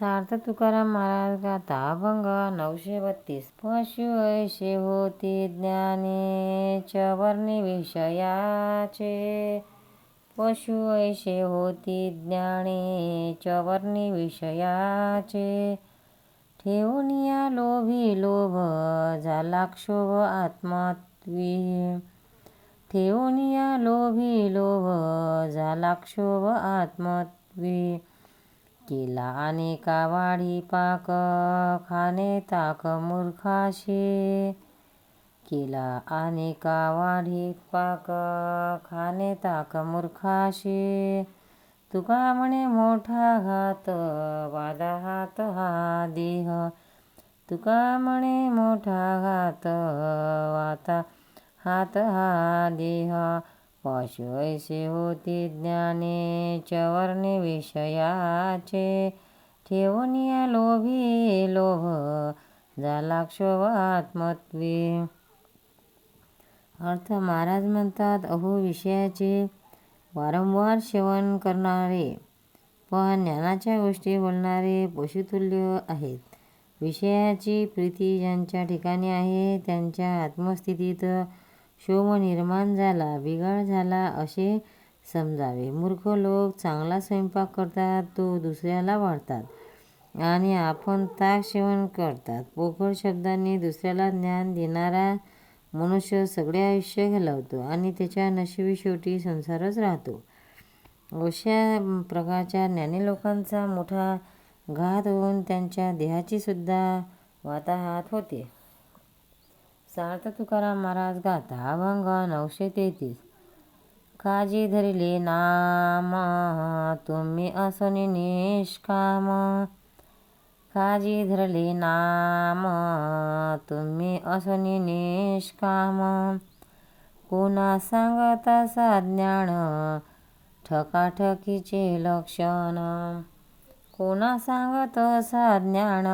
सार्थ तुकाराम महाराज गाथा अभंग नऊशे बत्तीस. पशु ऐसे होती ज्ञानेच्या वर्णी विषयाचे. पशु ऐसे होती ज्ञानेच्या वर्णी विषयाचे. ठेवून या लोभी लोभ झाला क्षोभ आत्मत्वी. ठेवून या लोभी लोभ झाला क्षोभ आत्मत्वी. केला. अनेका वाढी पाक खाणे ताक मूर्खाशी केला. अनेका वाढी पाक खाणे ताक मूर्खाशी तुका म्हणे मोठा घात वादा हात हा देह. तुका म्हणे मोठा घात वाता हात हा देह. पशु ऐसे होती ज्ञाने चवर्णे विषयाचे ठेवून या लोभी लोभ झाला क्षोभ आत्मत्वे अर्थ महाराज म्हणतात अहो विषयाचे वारंवार सेवन करणारे पण ज्ञानाच्या गोष्टी बोलणारे पशुतुल्य आहेत. विषयाची प्रीती ज्यांच्या ठिकाणी आहे त्यांच्या आत्मस्थितीत शोभ निर्माण झाला बिघाड झाला असे समजावे. मूर्ख लोक चांगला स्वयंपाक करतात तो दुसऱ्याला वाढतात आणि आपण ताक सेवन करतात. पोकळ शब्दांनी दुसऱ्याला ज्ञान देणारा मनुष्य सगळे आयुष्य घालवतो आणि त्याच्या नशिबी शेवटी संसारच राहतो. अशा प्रकारच्या ज्ञानी लोकांचा मोठा घात होऊन त्यांच्या देहाचीसुद्धा वाताहात होते. सार्थ तुकाराम महाराज गाथा अभंग नऊशे तेहतीस. काजी धरिले नाम तुम्ही असनी निष्काम. काजी धरले नाम तुम्ही असनी निष्काम. कोणा सांगता सा ज्ञान ठकाठकीचे लक्षण. कोणा सांगत सा ज्ञान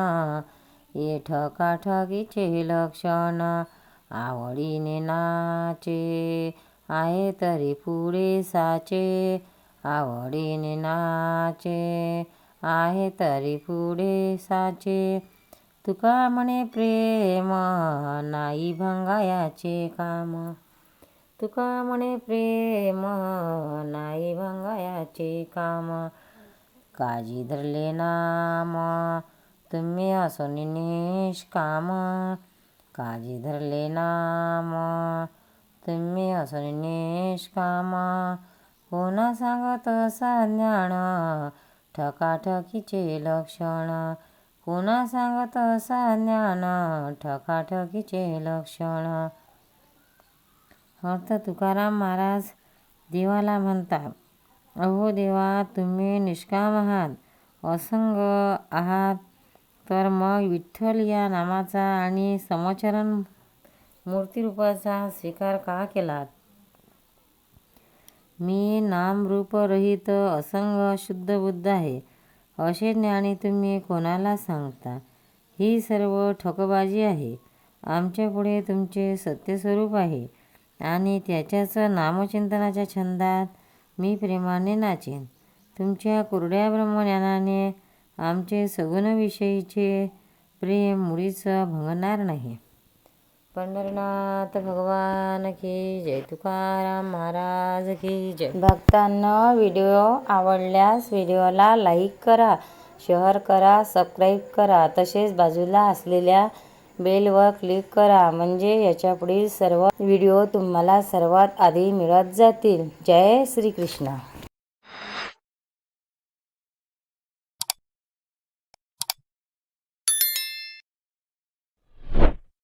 ये ठकाठकीचे लक्षण. आवडीने नाचे आहे तरी पुढे साचे. आवडीने नाचे आहे तरी पुढे साचे. तुका म्हणे प्रेम नाही भंगायाचे काम. तुका म्हणे प्रेम नाही भंगायाचे काम. काजी धरले नाम तुम्ही असून निष्काम काजी धरले नाम. तुम्ही असून निष्काम कोणा सांगत असा ज्ञान? ठकाठकीचे लक्षण कोणा सांगत असा ज्ञान? ठकाठकीचे लक्षण. अर्थ तुकाराम महाराज देवाला म्हणतात अहो देवा तुम्ही निष्काम आहात असंग आहात तर मग विठ्ठल या नामाचा आणि समचरण मूर्तिरूपाचा स्वीकार का केलात? मी नामरूपरहित असंग शुद्ध बुद्ध आहे असे ज्ञानी तुम्ही कोणाला सांगता? ही सर्व ठकबाजी आहे. आमच्यापुढे तुमचे सत्यस्वरूप आहे आणि त्याच्याच नामचिंतनाच्या छंदात मी प्रेमाने नाचेन. तुमच्या कुरड्या ब्रह्मज्ञानाने आमचे सगुणविषयीचे प्रेम मुळीच भंगणार नाही. पंढरनाथ भगवान की जय तुकाराम महाराज की जय. भक्तांना व्हिडिओ आवडल्यास व्हिडिओला लाईक करा शेअर करा सबस्क्राईब करा. तसेच बाजूला असलेल्या बेलवर क्लिक करा म्हणजे याच्यापुढील सर्व व्हिडिओ तुम्हाला सर्वात आधी मिळत जातील. जय श्रीकृष्ण.